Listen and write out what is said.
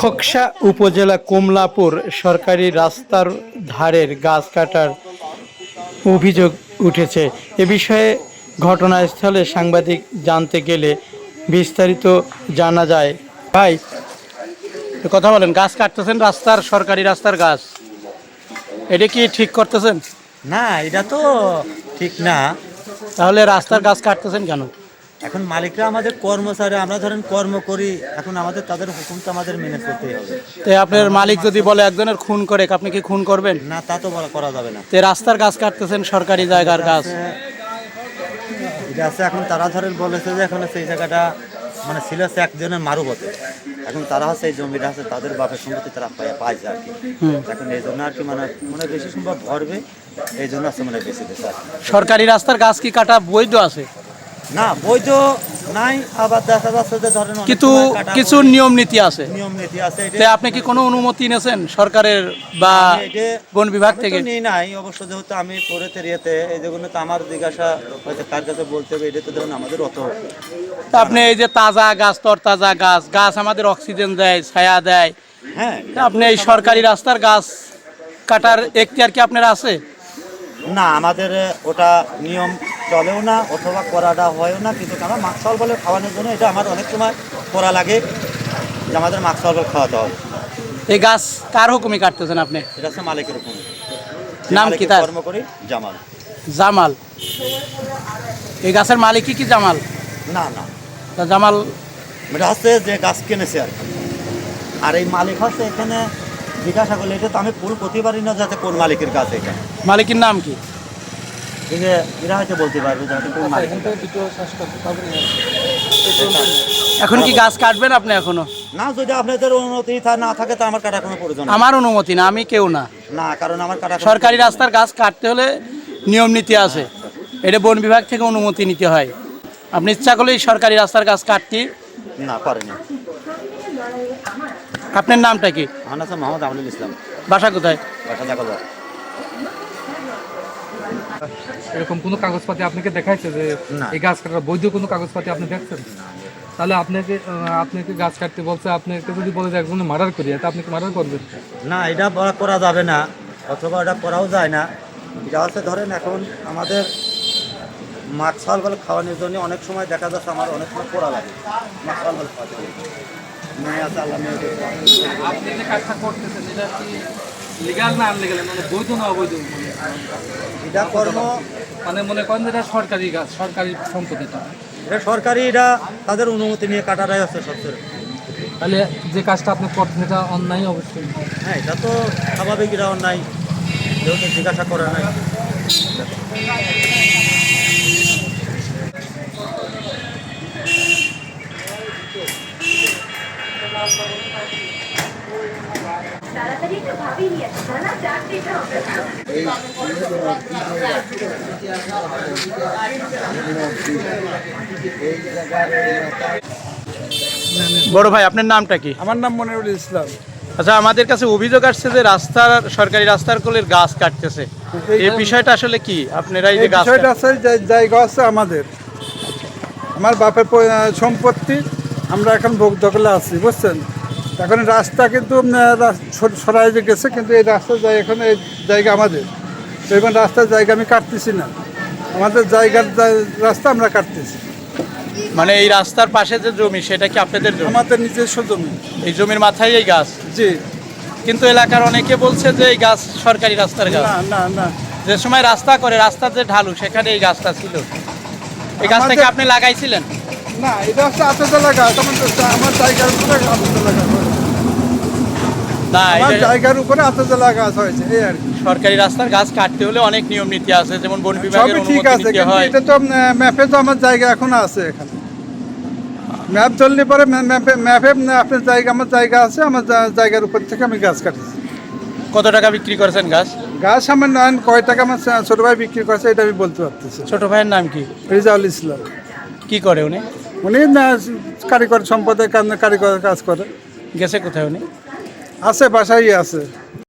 খোকসা উপজেলা কমলাপুর সরকারি রাস্তার ধারের গাছ কাটার অভিযোগ উঠেছে। এ বিষয়ে ঘটনাস্থলে সাংবাদিক জানতে গেলে বিস্তারিত জানা যায়। ভাই কথা বলেন গাছ কাটতেছেন রাস্তার সরকারি রাস্তার গাছ। এটা কি ঠিক করতেছেন? না এটা তো ঠিক না। তাহলে রাস্তার গাছ কাটতেছেন কেন? এখন মালিকরা আমাদের কর্মচারী আমরা ধরেন কর্ম করি এখন আমাদের তাদের হুকুম তো আমাদের মেনে চলতেই হবে। তো আপনার মালিক যদি বলে একজনের খুন করে আপনি কি খুন করবেন? না তা তো বলা করা যাবে না। তে রাস্তার গাছ কাটতেছেন সরকারি জায়গার গাছ। এটা আছে এখন তারা ধরেন বলেছে যে এখন সেই জায়গাটা মানে ছিল হচ্ছে একজনের মারুবতে। এখন তারা হচ্ছে এই জমিটা আছে তাদের বাপের সম্পত্তি তারা পায়- পাইছে আর কি। এখন এই জন্য আর কি মানে মানে বেশি সম্ভব ধরবে এই জন্য আছে মানে বেশি বেশি আর কি। সরকারি রাস্তার গাছ কি কাটা বৈধ আছে? না বৈধ নাই আবার দেখা যাচ্ছে যে ধরেন কিন্তু কিছু নিয়ম নীতি আছে। নিয়ম নীতি আছে এটা আপনি কি কোনো অনুমতি নিয়েছেন সরকারের বা বন বিভাগ থেকে? নিই নাই অবশ্য যেহেতু আমি পড়েতে রিয়েতে এই তো আমার জিজ্ঞাসা হয়তো কার কাছে বলতে হবে এটা তো ধরুন আমাদের অত তা আপনি এই যে তাজা গাছ তরতাজা গাছ গাছ আমাদের অক্সিজেন দেয় ছায়া দেয়। হ্যাঁ। আপনি এই সরকারি রাস্তার গাছ কাটার এখতিয়ার কি আপনার আছে? না আমাদের ওটা নিয়ম চলেও না অথবা করাটা হয়ও না কিন্তু আমরা মাকসাল বলে খাওয়ানোর জন্য এটা আমার অনেক সময় করা লাগে যে আমাদের মাকসাল বলে খাওয়াতে হবে। এই গাছ কার হুকুমে কাটতেছেন আপনি? এটা হচ্ছে মালিকের হুকুম। নাম কি তার? কর্ম করি জামাল। জামাল। এই গাছের মালিকই কি জামাল? না না। তা জামাল এটা হচ্ছে যে গাছ কিনেছে আর কি। আর এই মালিক হচ্ছে এখানে জিজ্ঞাসা করলে এটা তো আমি ফুল করতে পারি না যাতে কোন মালিকের গাছ এখানে মালিকের নাম কি? এই যে এরা হয়তো বলতে পারবে যে এটা কোন মালিকের গাছ। এখন কি গাছ কাটবেন আপনি এখনও? না যদি আপনাদের অনুমতি না থাকে তো আমার কাটা কোনো প্রয়োজন আমার অনুমতি না আমি কেউ না। না কারণ আমার কাটা সরকারি রাস্তার গাছ কাটতে হলে নিয়ম নীতি আছে। এটা বন বিভাগ থেকে অনুমতি নিতে হয়। আপনি ইচ্ছা করলেই সরকারি রাস্তার গাছ কাটতে। না পারেনি আপনার নামটা কি? আমার নাম মোহাম্মদ আমরুল ইসলাম। বাসা কোথায়? বাসা দেখা এরকম কোনো কাগজপাতি আপনাকে দেখাইছে যে। এই গাছ কাটার বৈধ কোনো কাগজপাতি আপনি দেখছেন? তাহলে আপনাকে আপনাকে গাছ কাটতে বলছে আপনাকে যদি বলে যে একজনে মার্ডার করি তা আপনি কি মার্ডার করবেন? না এটা করা যাবে না অথবা এটা করাও যায় না। এটা হচ্ছে ধরেন এখন আমাদের মাছাল বলে খাওয়ানোর জন্য অনেক সময় দেখা যাচ্ছে আমার অনেক সময় করা লাগে। মাছাল বলে খাওয়াতে। মেয়ে আছে আল্লাহ মেয়েকে খাওয়ায়। আপনি যে কাজটা করতেছেন এটা কি লিগাল না আনলিগাল মানে বৈধ না অবৈধ? এটা কর্ম। মানে মনে করেন এটা সরকারি গাছ সরকারি সম্পত্তিটা এটা সরকারি এটা তাদের অনুমতি নিয়ে কাটাটাই হচ্ছে সবচেয়ে। তাহলে যে কাজটা আপনি করছেন এটা অন্যায় অবশ্যই। হ্যাঁ এটা তো স্বাভাবিক এটা অন্যায়। যেহেতু জিজ্ঞাসা করে নাই। বড় ভাই আপনার নামটা কি? আমার নাম মনিরুল ইসলাম। আচ্ছা আমাদের কাছে অভিযোগ আসছে যে রাস্তার সরকারি রাস্তার কোলের গাছ কাটতেছে। এই বিষয়টা আসলে কি? আপনারা এই যে গাছ বিষয়টা আছে যে জায়গা আছে আমাদের। আমার বাপের সম্পত্তি আমরা এখন ভোগ দখলে আছি বুঝছেন? এখন রাস্তা কিন্তু সরাই যে গেছে কিন্তু এই রাস্তার জায়গা এখন এই জায়গা আমাদের। তো এখন রাস্তার জায়গা আমি কাটতেছি না। আমাদের জায়গার রাস্তা আমরা কাটতেছি। মানে এই রাস্তার পাশে যে জমি সেটা কি আপনাদের জমি? আমাদের নিজস্ব জমি। এই জমির মাথায় এই গাছ? জি। কিন্তু এলাকার অনেকে বলছে যে এই গাছ সরকারি রাস্তার গাছ। না না না। যে সময় রাস্তা করে রাস্তার যে ঢালু সেখানে এই গাছটা ছিল। এই গাছটা কি আপনি লাগাইছিলেন? না এটা হচ্ছে আততলা গাছ আমার জায়গার উপরে আততলা না আমার জায়গার উপরে আততলা গাছ হয়েছে এই আর কি। সরকারি রাস্তার গাছ কাটতে হলে অনেক নিয়ম নীতি আছে যেমন বন বিভাগের ঠিক আছে এটা তো ম্যাপে তো আমার জায়গা এখনও আছে এখানে। ম্যাপ ধরলে পরে ম্যাপে ম্যাপে আপনার জায়গা আমার জায়গা আছে আমার জায়গার উপর থেকে আমি গাছ কাটেছি। কত টাকা বিক্রি করেছেন গাছ? গাছ আমার নয়ন কয় টাকা আমার ছোট ভাই বিক্রি করছে এটা আমি বলতে পারতেছি ছোট ভাইয়ের নাম কি? রিজাউল ইসলাম। কি করে উনি? উনি না কারিগর সম্পদের কারণে কারিগর কাজ করে। গেছে কোথায় উনি? আছে বাসায় আছে।